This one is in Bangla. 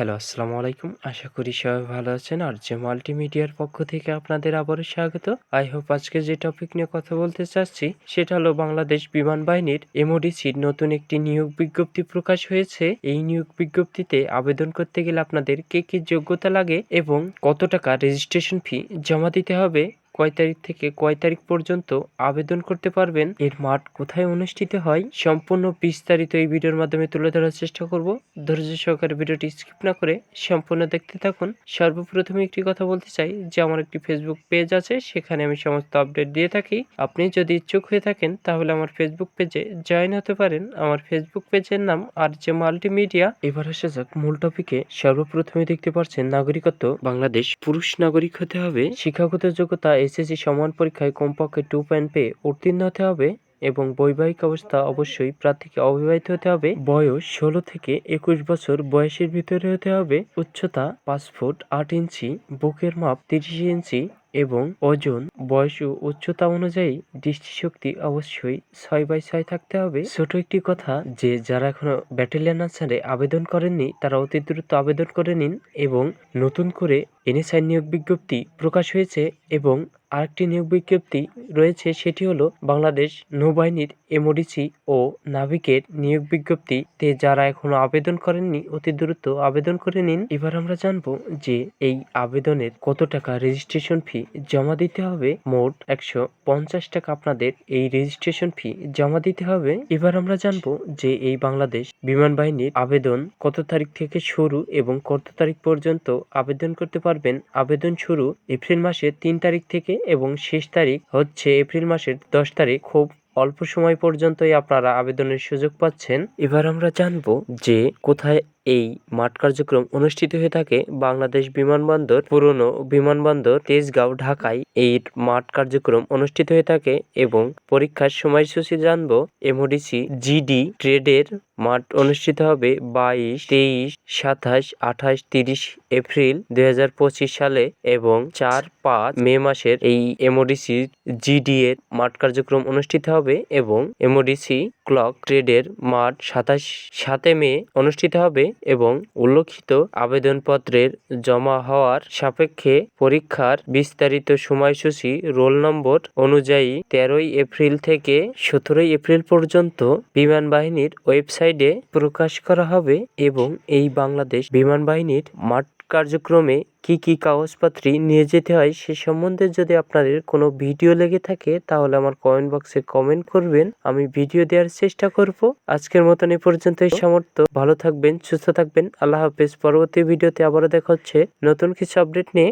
হ্যালো, আসসালামু আলাইকুম। আশা করি সবাই ভালো আছেন আর যে মাল্টিমিডিয়ার পক্ষ থেকে আপনাদের আবারও স্বাগত। আই হোপ আজকে যে টপিক নিয়ে কথা বলতে চাচ্ছি, সেটা হলো বাংলাদেশ বিমান বাহিনীর এমওডিসির নতুন একটি নিয়োগ বিজ্ঞপ্তি প্রকাশ হয়েছে। এই নিয়োগ বিজ্ঞপ্তিতে আবেদন করতে গেলে আপনাদের কে কি যোগ্যতা লাগে এবং কত টাকা রেজিস্ট্রেশন ফি জমা দিতে হবে কয় তারিখ থেকে কয় তারিখ পর্যন্ত আবেদন করতে পারবেন? এর মাঠ কোথায় অনুষ্ঠিত হয়? সম্পূর্ণ বিস্তারিত এই ভিডিওর মাধ্যমে তুলে ধরার চেষ্টা করব। ধৈর্য সহকারে ভিডিওটি স্কিপ না করে সম্পূর্ণ দেখতে থাকুন। সর্বপ্রথমে একটি কথা বলতে চাই, যে আমার একটি ফেসবুক পেজ আছে, সেখানে আমি সমস্ত আপডেট দিয়ে থাকি। আপনি যদি ইচ্ছুক হয়ে থাকেন, তাহলে আমার ফেসবুক পেজে জয়েন হতে পারেন। আমার ফেসবুক পেজের নাম আর যে মাল্টিমিডিয়া। এবার আসা যাক মূল টপিকে সর্বপ্রথমে দেখতে পাচ্ছেন নাগরিকত্ব, বাংলাদেশ পুরুষ নাগরিক হতে হবে। শিক্ষাগত যোগ্যতা এসএসসি সমান পরীক্ষায় কমপক্ষে টু পয়েন্ট পেয়ে উত্তীর্ণ হতে হবে এবং বৈবাহিক অবস্থা অবশ্যই প্রার্থীকে অবিবাহিত হতে হবে। বয়স ষোলো থেকে একুশ বছর বয়সের ভিতরে হতে হবে। উচ্চতা পাঁচ ফুট আট ইঞ্চি, বুকের মাপ তিরিশ ইঞ্চি এবং ওজন, বয়স ও উচ্চতা অনুযায়ী দৃষ্টিশক্তি অবশ্যই ছয় বাই ছয় থাকতে হবে। ছোট একটি কথা যে, যারা এখনও ব্যাটালিয়ান আনসারে আবেদন করেননি, তারা অতি দ্রুত আবেদন করে নিন এবং নতুন করে এনএসআই নিয়োগ বিজ্ঞপ্তি প্রকাশ হয়েছে এবং আরেকটি নিয়োগ বিজ্ঞপ্তি রয়েছে, সেটি হলো বাংলাদেশ নৌবাহিনীর এমওডিসি ও নাবিকের নিয়োগ বিজ্ঞপ্তিতে যারা এখনও আবেদন করেননি, অতি দ্রুত আবেদন করে নিন। এবার আমরা জানব যে এই আবেদনের কত টাকা রেজিস্ট্রেশন ফি জমা দিতে হবে। মোট একশো পঞ্চাশ টাকা আপনাদের এই রেজিস্ট্রেশন ফি জমা দিতে হবে। এবার আমরা জানব যে এই বাংলাদেশ বিমান বাহিনীর আবেদন কত তারিখ থেকে শুরু এবং কত তারিখ পর্যন্ত আবেদন করতে পারবেন। আবেদন শুরু এপ্রিল মাসের তিন তারিখ থেকে এবং শেষ তারিখ হচ্ছে এপ্রিল মাসের দশ তারিখ। খুব অল্প সময় পর্যন্তই আপনারা আবেদনের সুযোগ পাচ্ছেন। এবার আমরা জানব যে কোথায় এই মাঠ কার্যক্রম অনুষ্ঠিত হয়ে থাকে বাংলাদেশ বিমানবন্দর, পুরনো বিমানবন্দর, তেজগাঁও, ঢাকায়। এই মাঠ কার্যক্রম অনুষ্ঠিত হয়ে থাকে এবং পরীক্ষার সময়সূচি জানব এমওডিসি জিডি ট্রেডের। মাঠ অনুষ্ঠিত হবে বাইশ, তেইশ, সাতাশ, আঠাশ, তিরিশ এপ্রিল দু হাজার পঁচিশ সালে এবং চার, পাঁচ মে মাসের। এই এমওডিসি জিডি এর মাঠ কার্যক্রম অনুষ্ঠিত হবে এবং এমওডিসি ক্লক ট্রেডের মাঠ সাতাশ, সাতে মে অনুষ্ঠিত হবে এবং উল্লেখিত আবেদনপত্রের জমা হওয়ার সাপেক্ষে পরীক্ষার বিস্তারিত সময়সূচি রোল নম্বর অনুযায়ী তেরোই এপ্রিল থেকে সতেরোই এপ্রিল পর্যন্ত বিমান বাহিনীর ওয়েবসাইটে প্রকাশ করা হবে এবং এই বাংলাদেশ বিমান বাহিনীর মাঠ কার্যক্রমে কি কি কাগজপত্র নিয়ে যেতে হয় সে সম্বন্ধে যদি আপনাদের কোনো ভিডিও লেগে থাকে, তাহলে আমার কমেন্ট বক্সে কমেন্ট করবেন। আমি ভিডিও দেওয়ার চেষ্টা করব। আজকের মতন এই পর্যন্তই সমর্থ ভালো থাকবেন, সুস্থ থাকবেন। আল্লাহ হাফেজ। পরবর্তী ভিডিওতে আবারও দেখা হচ্ছে। নতুন কিছু আপডেট নিয়ে